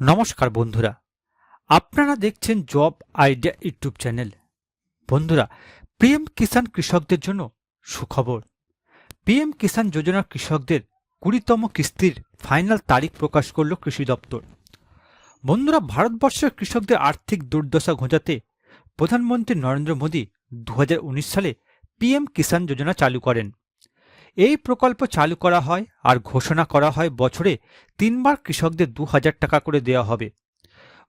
নমস্কার বন্ধুরা। আপনারা দেখছেন জব আইডিয়া ইউটিউব চ্যানেল। বন্ধুরা, পিএম কিষাণ কৃষকদের জন্য সুখবর। পিএম কিষাণ যোজনার কৃষকদের কুড়িতম কিস্তির ফাইনাল তারিখ প্রকাশ করল কৃষি দপ্তর। বন্ধুরা, ভারতবর্ষের কৃষকদের আর্থিক দুর্দশা ঘোচাতে প্রধানমন্ত্রী নরেন্দ্র মোদী দু হাজার উনিশ সালে পিএম কিষাণ যোজনা চালু করেন। এই প্রকল্প চালু করা হয় আর ঘোষণা করা হয় বছরে তিনবার কৃষকদের দু হাজার টাকা করে দেওয়া হবে।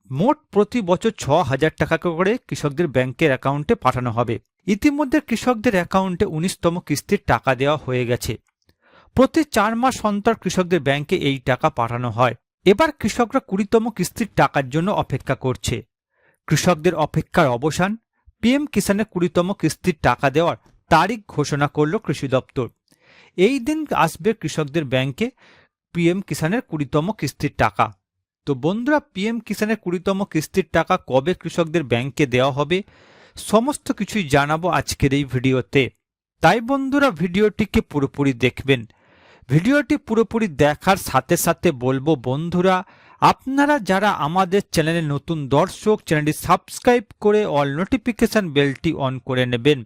মোট প্রতি বছর ছ হাজার টাকা করে কৃষকদের ব্যাংকের অ্যাকাউন্টে পাঠানো হবে। ইতিমধ্যে কৃষকদের অ্যাকাউন্টে উনিশতম কিস্তির টাকা দেওয়া হয়ে গেছে। প্রতি চার মাস অন্তর কৃষকদের ব্যাংকে এই টাকা পাঠানো হয়। এবার কৃষকরা কুড়িতম কিস্তির টাকার জন্য অপেক্ষা করছে। কৃষকদের অপেক্ষার অবসান, পিএম কিষানের কুড়িতম কিস্তির টাকা দেওয়ার তারিখ ঘোষণা করল কৃষি দপ্তর। এই দিন আসবে কৃষকদের ব্যাংকে পিএম কিষানের কুড়িতম কিস্তির টাকা। তো বন্ধুরা, পিএম কিষানের কুড়িতম কিস্তির টাকা কবে কৃষকদের ব্যাংকে দেওয়া হবে, সমস্ত কিছুই জানাব আজকের এই ভিডিওতে। তাই বন্ধুরা, ভিডিওটিকে পুরোপুরি দেখবেন। ভিডিওটি পুরোপুরি দেখার সাথে সাথে বলব, বন্ধুরা, আপনারা যারা আমাদের চ্যানেলে নতুন দর্শক, চ্যানেলটি সাবস্ক্রাইব করে অল নোটিফিকেশন বেলটি অন করে নেবেন।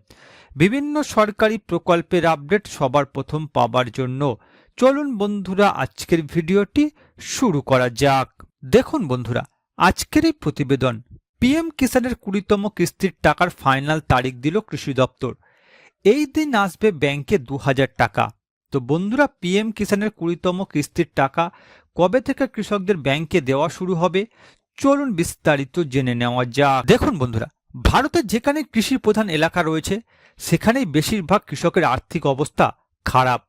বিভিন্ন সরকারি প্রকল্পের আপডেট সবার প্রথম পাবার জন্য। চলুন বন্ধুরা, আজকের ভিডিওটি শুরু করা যাক। দেখুন বন্ধুরা, আজকের এই প্রতিবেদন, পিএম কিষানের কুড়িতম কিস্তির টাকার ফাইনাল তারিখ দিল কৃষি দপ্তর। এই দিন আসবে ব্যাংকে দু হাজার টাকা। তো বন্ধুরা, পিএম কিষানের কুড়িতম কিস্তির টাকা কবে থেকে কৃষকদের ব্যাংকে দেওয়া শুরু হবে? চলুন বিস্তারিত জেনে নেওয়া যাক। দেখুন বন্ধুরা ভারতের যেখানে কৃষি প্রধান এলাকা রয়েছে, সেখানেই বেশিরভাগ কৃষকের আর্থিক অবস্থা খারাপ।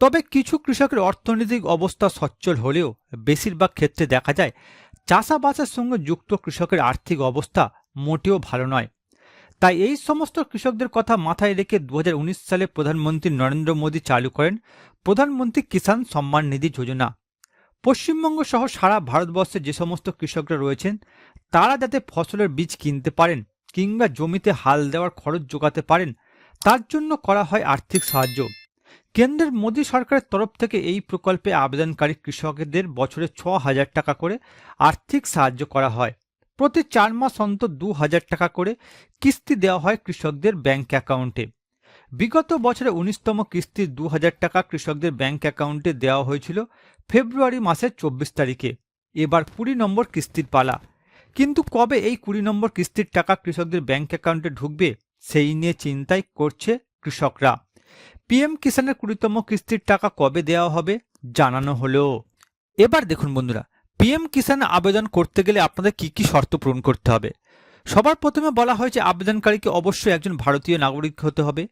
তবে কিছু কৃষকের অর্থনৈতিক অবস্থা সচ্ছল হলেও বেশিরভাগ ক্ষেত্রে দেখা যায় চাষাবাসের সঙ্গে যুক্ত কৃষকের আর্থিক অবস্থা মোটেও ভালো নয়। তাই এই সমস্ত কৃষকদের কথা মাথায় রেখে দু হাজার উনিশ সালে প্রধানমন্ত্রী নরেন্দ্র মোদী চালু করেন প্রধানমন্ত্রী কিষাণ সম্মান নিধি যোজনা। পশ্চিমবঙ্গ সহ সারা ভারতবর্ষে যে সমস্ত কৃষকরা রয়েছেন, তারা যাতে ফসলের বীজ কিনতে পারেন কিংবা জমিতে হাল দেওয়ার খরচ যোগাতে পারেন, তার জন্য করা হয় আর্থিক সাহায্য। কেন্দ্রের মোদী সরকারের তরফ থেকে এই প্রকল্পে আবেদনকারী কৃষকদের বছরে ছ হাজার টাকা করে আর্থিক সাহায্য করা হয়। প্রতি চার মাস অন্তর দু হাজার টাকা করে কিস্তি দেওয়া হয় কৃষকদের ব্যাংক অ্যাকাউন্টে। বিগত বছরে উনিশতম কিস্তি দু হাজার টাকা কৃষকদের ব্যাংক অ্যাকাউন্টে দেওয়া হয়েছিল ফেব্রুয়ারি মাসের চব্বিশ তারিখে। এবার কুড়ি নম্বর কিস্তির পালা। কিন্তু কবে এই কুড়ি নম্বর কিস্তির টাকা কৃষকদের ব্যাংক অ্যাকাউন্টে ঢুকবে, সেই নিয়ে চিন্তাই করছে কৃষকরা। পিএম কিষানের কুড়িতম কিস্তির টাকা কবে দেওয়া হবে জানানো হলো। এবার দেখুন বন্ধুরা, পিএম কিষান আবেদন করতে গেলে আপনাদের কি কি শর্ত পূরণ করতে হবে? সবার প্রথমে বলা হয়েছে আবেদনকারীকে অবশ্যই একজন ভারতীয় নাগরিক হতে হবে।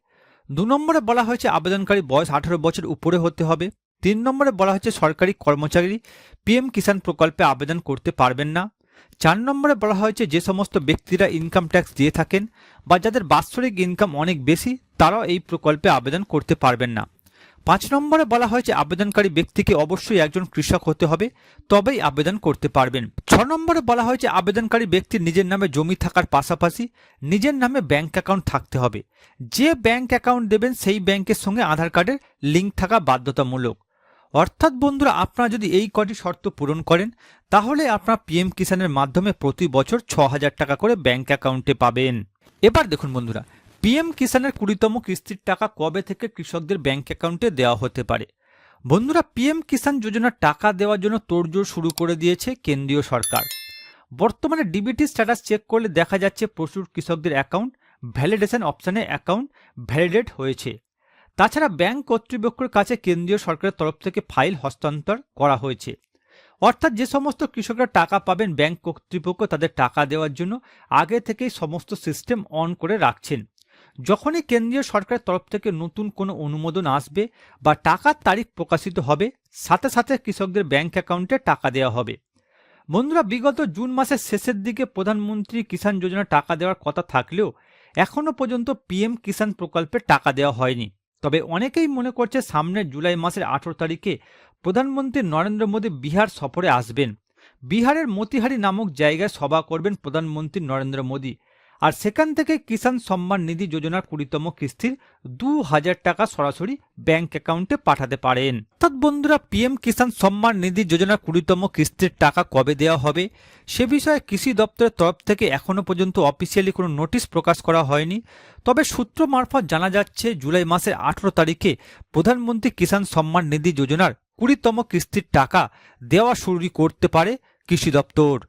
দু নম্বরে বলা হয়েছে আবেদনকারী বয়স আঠারো বছর উপরে হতে হবে। তিন নম্বরে বলা হয়েছে সরকারি কর্মচারী পিএম কিষাণ প্রকল্পে আবেদন করতে পারবেন না। চার নম্বরে বলা হয়েছে, যে সমস্ত ব্যক্তিরা ইনকাম ট্যাক্স দিয়ে থাকেন বা যাদের বাৎসরিক ইনকাম অনেক বেশি, তারাও এই প্রকল্পে আবেদন করতে পারবেন না। পাঁচ নম্বরে বলা হয়েছে, আবেদনকারী ব্যক্তিকে অবশ্যই একজন কৃষক হতে হবে, তবেই আবেদন করতে পারবেন। ছ নম্বরে বলা হয়েছে, আবেদনকারী ব্যক্তির নিজের নামে জমি থাকার পাশাপাশি নিজের নামে ব্যাংক অ্যাকাউন্ট থাকতে হবে। যে ব্যাংক অ্যাকাউন্ট দেবেন, সেই ব্যাংকের সঙ্গে আধার কার্ডের লিঙ্ক থাকা বাধ্যতামূলক। অর্থাৎ বন্ধুরা, আপনারা যদি এই কটি শর্ত পূরণ করেন, তাহলে আপনারা পিএম কিষানের মাধ্যমে প্রতি বছর ছ হাজার টাকা করে ব্যাংক অ্যাকাউন্টে পাবেন। এবার দেখুন বন্ধুরা পিএম কিষানের কুড়িতম কিস্তির টাকা কবে থেকে কৃষকদের ব্যাংক অ্যাকাউন্টে দেওয়া হতে পারে? বন্ধুরা পিএম কিষাণ যোজনার টাকা দেওয়ার জন্য তোড়জোড় শুরু করে দিয়েছে কেন্দ্রীয় সরকার। বর্তমানে ডিবিটি স্ট্যাটাস চেক করলে দেখা যাচ্ছে প্রচুর কৃষকদের অ্যাকাউন্ট ভ্যালিডেশন অপশানে অ্যাকাউন্ট ভ্যালিডেট হয়েছে। তাছাড়া ব্যাংক কর্তৃপক্ষের কাছে কেন্দ্রীয় সরকারের তরফ থেকে ফাইল হস্তান্তর করা হয়েছে। অর্থাৎ যে সমস্ত কৃষকরা টাকা পাবেন ব্যাংক কর্তৃপক্ষ তাদের টাকা দেওয়ার জন্য আগে থেকেই সমস্ত সিস্টেম অন করে রাখছেন। যখনই কেন্দ্রীয় সরকারের তরফ থেকে নতুন কোনো অনুমোদন আসবে বা টাকার তারিখ প্রকাশিত হবে, সাথে সাথে কৃষকদের ব্যাংক অ্যাকাউন্টে টাকা দেওয়া হবে। বন্ধুরা, বিগত জুন মাসের শেষের দিকে প্রধানমন্ত্রী কিষাণ যোজনা টাকা দেওয়ার কথা থাকলেও এখনও পর্যন্ত পিএম কিষাণ প্রকল্পে টাকা দেওয়া হয়নি। তবে অনেকেই মনে করছে সামনের জুলাই মাসের আঠেরো তারিখে প্রধানমন্ত্রী নরেন্দ্র মোদী বিহার সফরে আসবেন। বিহারের মতিহারি নামক জায়গায় সভা করবেন প্রধানমন্ত্রী নরেন্দ্র মোদী। আর সেখান থেকে কিষাণ সম্মান নিধি যোজনার কুড়িতম কিস্তির দু হাজার টাকা সরাসরি ব্যাংক অ্যাকাউন্টে পাঠাতে পারেন। অর্থাৎ বন্ধুরা, পিএম কিষাণ সম্মান নিধি যোজনার কুড়িতম কিস্তির টাকা কবে দেওয়া হবে? সে বিষয়ে কৃষি দপ্তরের তরফ থেকে এখনও পর্যন্ত অফিসিয়ালি কোনো নোটিশ প্রকাশ করা হয়নি। তবে সূত্র মারফত জানা যাচ্ছে, জুলাই মাসের আঠেরো তারিখে প্রধানমন্ত্রী কিষাণ সম্মান নিধি যোজনার কুড়িতম কিস্তির টাকা দেওয়া শুরু করতে পারে কৃষি দপ্তর।